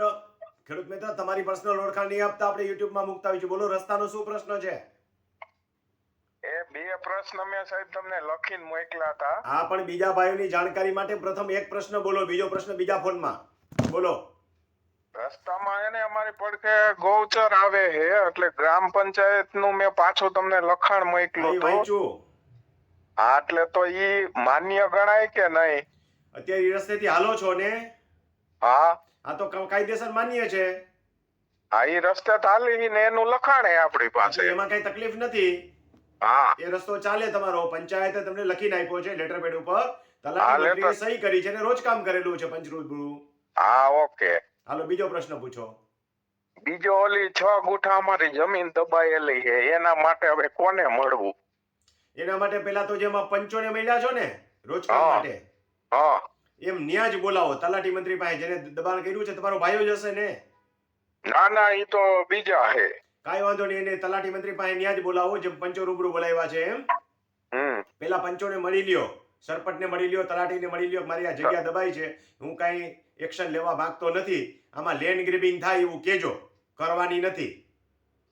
મિત્રો ખેડૂત મિત્ર તમારી પર્સનલ ઓળખાણ નહીં આપતા આપણે યુટ્યુબમાં મૂકતા હોય છે બોલો રસ્તાનો શું પ્રશ્ન છે? એ બે પ્રશ્ન મેં સાહેબ તમને લખીને મોકલા હતા. હા પણ બીજા ભાઈઓની જાણકારી માટે પ્રથમ એક પ્રશ્ન બોલો બીજો પ્રશ્ન બીજા ફોનમાં. બોલો. રસ્તામાં એને અમારી પડખે ગૌચર આવે છે એટલે ગ્રામ પંચાયતનું મેં પાછું તમને લખાણ મોકલું હતું. હા એટલે તો ઈ માન્ય ગણાય કે નહીં? અત્યારે રસ્તેથી હાલો છો ને? હા? આ તો કાયદેસર માન્ય છે. હા એ રસ્તે ચાલી ને એનું લખાણ આપણી પાસે. એમાં કઈ તકલીફ નથી. હા. એ રસ્તો ચાલે તમારો. પંચાયતે તમને લખીને આપ્યો છે લેટર પેડ ઉપર. તલાટી સહી કરી છે ને રોજ કામ કરેલું છે પંચરૂબરૂ હા ઓકે. હાલો બીજો પ્રશ્ન પૂછો. બીજો ઓલી છ ગુઠા અમારી જમીન દબાયેલી છે. એના માટે હવે કોને મળવું? એના માટે પેલા તો જેમાં પંચોને મળ્યા છો ને રોજ કામ માટે. હા. એમ ન્યાજ બોલાવો. તલાટી મંત્રી પાસે જેને દબાણ કર્યું છે તમારો ભાઈઓ જ હશે ને? ના ના એ તો બીજા છે કાઈ વાંધો નહીં એને તલાટી મંત્રી પાસે ન્યાજ બોલાવો જેમ પંચો રૂબરૂ બોલાવ્યા છે એમ. પેલા પંચોને મળી લ્યો સરપંચને મળી લ્યો તલાટીને મળી લ્યો મારી આ જગ્યા દબાઈ છે હું કાંઈ એક્શન લેવા માંગતો નથી. આમાં લેન્ડ ગ્રેબિંગ થાય એવું કેજો કરવાની નથી.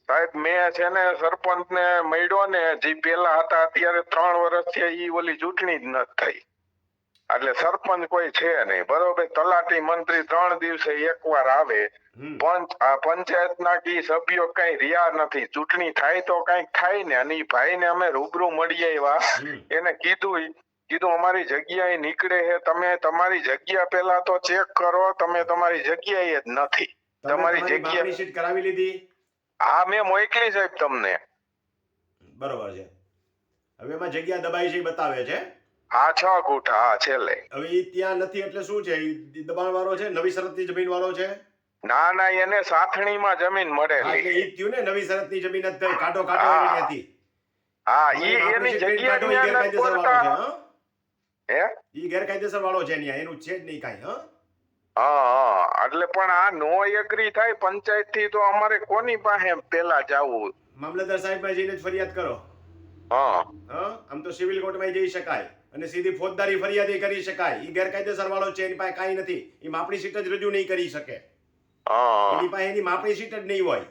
સાહેબ મેં છે ને સરપંચ ને મળ્યો ને જે પેલા હતા અત્યારે ત્રણ વર્ષથી એ ઓલી ચૂંટણી જ નથી થઈ. એટલે સરપંચ કોઈ છે નહીં. બરોબર તલાટી મંત્રી ત્રણ દિવસે એકવાર આવે. પંચ આ પંચાયતના કી સભ્યો કઈ રિયા નથી. ચૂંટણી થાય તો કંઈક થાય ને અને ભાઈ ને અમે રૂબરૂ મળી આવ્યા. એને કીધું કીધું અમારી જગ્યાએ નીકળે છે તમે તમારી જગ્યા પેલા તો ચેક કરો તમે તમારી જગ્યાએ જ નથી. તમારી જગ્યા- કરાવી લીધી? હા મેં મોકલી સાહેબ તમને. બરોબર છે. હવે એમાં જગ્યા દબાઈ છે બતાવે છે. આ છ ગુઠા હા છેલ્લે. હવે ઈ ત્યાં નથી એટલે શું છે? ઈ દબાણ વાળો છે? નવી શરતની જમીન વાળો છે? ના ના એને સાથણીમાં જમીન હા, એટલે ઈ જ થયું ને નવી શરતની જમીન જ થઈ. કાઢો કાઢો હા. એની ત્યાંથી હા હવે ઈ એની જગ્યા કાઢો ઈ ન્યા ગેરકાયદેસર વાળો છે બોલતા. હં? હે? ઈ ગેરકાયદેસર વાળો છે ન્યા એનું છે જ નહીં કાંઈ હં? હા હા એટલે પણ આ નો એગ્રી થાય પંચાયતથી તો અમારે કોની પાસે પેલા જાવું? મામલતદાર સાહેબ જઈને જ ફરિયાદ કરો. હા. હં? આમ તો સિવિલ કોર્ટમાં જઈ શકાય. અને સીધી ફોજદારી ફરિયાદ કરી શકાય. એ ગેરકાયદેસર વાળો છે એની પાસે કાંઈ નથી. એ માપણી સીટ જ રજૂ નહીં કરી શકે. હા. એની પાસે એની માપણી સીટ જ નહીં હોય.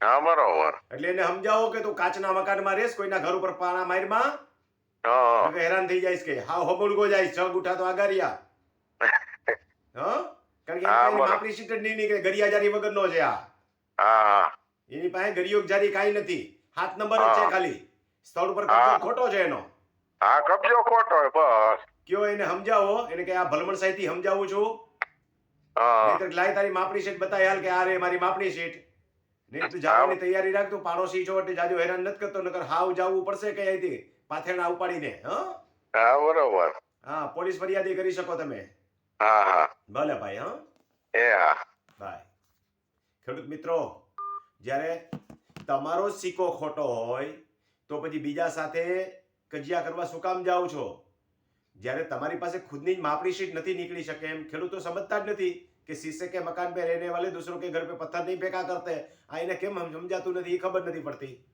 હા બરોબર. એટલે એને સમજાવો કે તું કાચના મકાનમાં રહેશ કોઈના ઘર ઉપર પાણા મારમાં. હેરાન થઈ જાય કે હા હબુલગો જાય છ ગુઠા તો આગારિયા. હ? કારણ કે માપણી શીટ જ નહીં નીકળે ગરિયાજારી વગરનો છે આ. એની પાસે ગરિયોગ જારી કાઈ નથી. હાથ નંબર જ છે ખાલી. સ્થળ ઉપર કબજો ખોટો છે એનો. હા કબજો ખોટો હોય બસ. કયો એને સમજાવો? એને કે આ ભલમણ સાહિત્ય સમજાવું છું? હા. લાય તારી માપણી શીટ બતાય હાલ કે આ રે મારી માપણી શીટ નહીં તું જવાની તૈયારી રાખ તું પાડોશી છો એટલે જાજો હેરાન નથી કરતો નકર હાવ જાવું પડશે કઈ અહીંથી પાથેણા ઉપાડીને હ? હા બરોબર. હા પોલીસ ફરિયાદી કરી શકો તમે. હા હા. ભલે ભાઈ હા? એ હા. ભાઈ. ખેડૂત મિત્રો જ્યારે તમારો સિક્કો ખોટો હોય તો પછી બીજા સાથે કજિયા કરવા શું કામ જાઓ છો? જ્યારે તમારી પાસે ખુદની જ માપણી શીટ નથી નીકળી શકે એમ. ખેડૂતો સમજતા જ નથી કે શીશે કે મકાન પે રહેને વાલે દૂસરો કે ઘર પે પથ્થર નહીં ફેંકા કરતે. આ એને કેમ સમજાતું નથી? એ ખબર નથી પડતી.